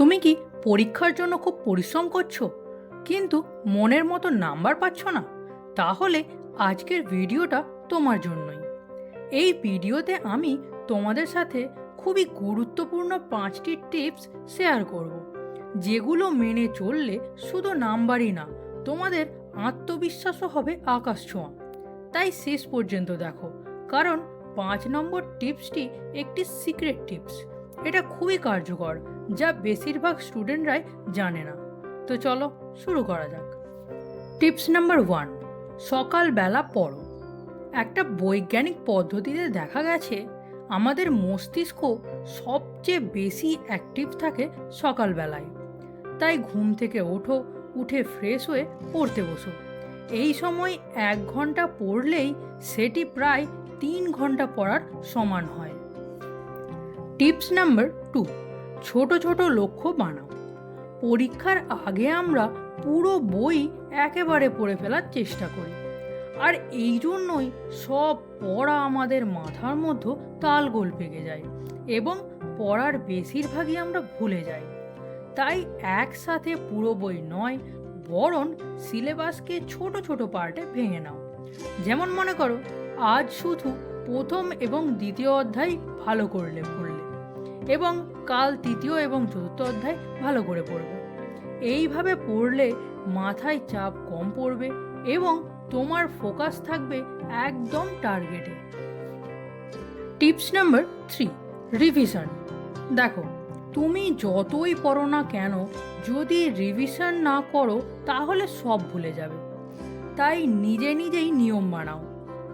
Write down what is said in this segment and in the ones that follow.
তুমি কি পরীক্ষার জন্য খুব পরিশ্রম করছ? কিন্তু মনের মতো নাম্বার পাচ্ছ না। তাহলে আজকের ভিডিওটা তোমার জন্যই। এই ভিডিওতে আমি তোমাদের সাথে খুবই গুরুত্বপূর্ণ পাঁচটি টিপস শেয়ার করব, যেগুলো মেনে চললে শুধু নাম্বারই না, তোমাদের আত্মবিশ্বাসও হবে আকাশ ছোঁয়া। তাই শেষ পর্যন্ত দেখো, কারণ পাঁচ নম্বর টিপসটি একটি সিক্রেট টিপস। এটা খুবই কার্যকর যা বেশিরভাগ স্টুডেন্টরাই জানে না। তো চলো শুরু করা যাক। টিপস নাম্বার ওয়ান, সকালবেলা পড়ো। একটা বৈজ্ঞানিক পদ্ধতিতে দেখা গেছে, আমাদের মস্তিষ্ক সবচেয়ে বেশি অ্যাক্টিভ থাকে সকালবেলায়। তাই ঘুম থেকে ওঠো, উঠে ফ্রেশ হয়ে পড়তে বসো। এই সময় এক ঘণ্টা পড়লেই সেটি প্রায় তিন ঘণ্টা পড়ার সমান হয়। টিপস নাম্বার টু ছোট ছোট লক্ষ্য বানাও। পরীক্ষার আগে আমরা পুরো বই একেবারে পড়ে ফেলার চেষ্টা করি। আর এই জন্যই সব পড়া আমাদের মাথার মধ্যে তালগোল পেকে যায় এবং পড়ার বেশিরভাগই আমরা ভুলে যাই। তাই একসাথে পুরো বই নয়, বরং সিলেবাসকে ছোট ছোট পার্টে ভেঙে নাও। যেমন মনে করো, আজ শুধু প্রথম এবং দ্বিতীয় অধ্যায় ভালো করলে পড়লে। এবং কাল তৃতীয় এবং চতুর্থ অধ্যায় ভালো করে পড়বে। এইভাবে পড়লে মাথায় চাপ কম পড়বে এবং তোমার ফোকাস থাকবে একদম টার্গেটে টিপস নাম্বার থ্রি রিভিশন দেখো, তুমি যতই পড়ো না কেন, যদি রিভিশন না করো, তাহলে সব ভুলে যাবে। তাই নিজে নিজেই নিয়ম বানাও।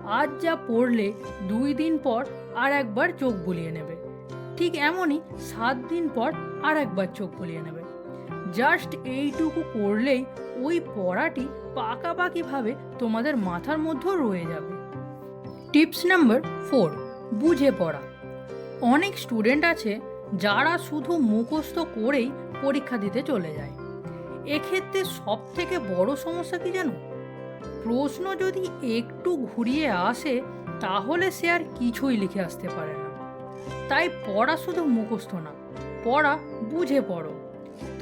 আজ যা পড়লে দুই দিন পর আর একবার চোখ বুলিয়ে নেবে। ঠিক এমনই সাত দিন পর আর একবার চোখ বুলিয়ে নেবে। জাস্ট এইটুকু করলেই ওই পড়াটি পাকাপাকিভাবে তোমাদের মাথার মধ্যেও রয়ে যাবে। টিপস নাম্বার ফোর বুঝে পড়া। অনেক স্টুডেন্ট আছে যারা শুধু মুখস্থ করেই পরীক্ষা দিতে চলে যায়। এক্ষেত্রে সব থেকে বড় সমস্যা কি জানো? প্রশ্ন যদি একটু ঘুরিয়ে আসে, তাহলে সে আর কিছুই লিখে আসতে পারে না। তাই পড়া শুধু মুখস্থ না, পড়া বুঝে পড়ো।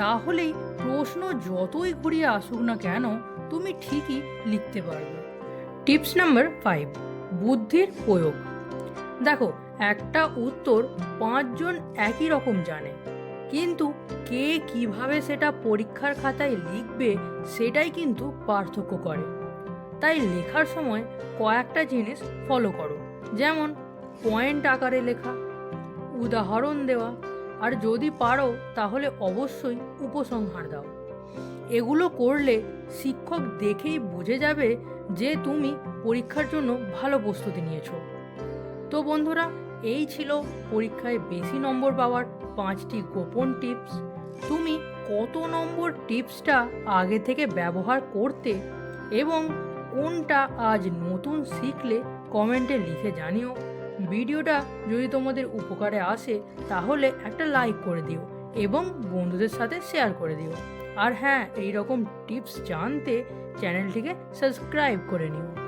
তাহলেই প্রশ্ন যতই ঘুরিয়ে আসুক না কেন, তুমি ঠিকই লিখতে পারবে। টিপস নাম্বার ফাইভ, বুদ্ধির প্রয়োগ। দেখো, একটা উত্তর পাঁচজন একই রকম জানে, কিন্তু কে কীভাবে সেটা পরীক্ষার খাতায় লিখবে সেটাই কিন্তু পার্থক্য করে। তাই লেখার সময় কয়েকটা জিনিস ফলো করো, যেমন পয়েন্ট আকারে লেখা উদাহরণ দেওয়া। আর যদি পারো, তাহলে অবশ্যই উপসংহার দাও। এগুলো করলে শিক্ষক দেখেই বুঝে যাবে যে তুমি পরীক্ষার জন্য ভালো প্রস্তুতি নিয়েছো। তো বন্ধুরা, এই ছিল পরীক্ষায় বেশি নম্বর পাওয়ার পাঁচটি গোপন টিপস। তুমি কত নম্বর টিপসটা আগে থেকে ব্যবহার করতে এবং কোনটা আজ নতুন শিখলে কমেন্টে লিখে জানিও। ভিডিওটা যদি তোমাদের উপকারে আসে, তাহলে একটা লাইক করে দিও এবং বন্ধুদের সাথে শেয়ার করে দিও। আর হ্যাঁ এই রকম টিপস জানতে চ্যানেলটিকে সাবস্ক্রাইব করে নিও।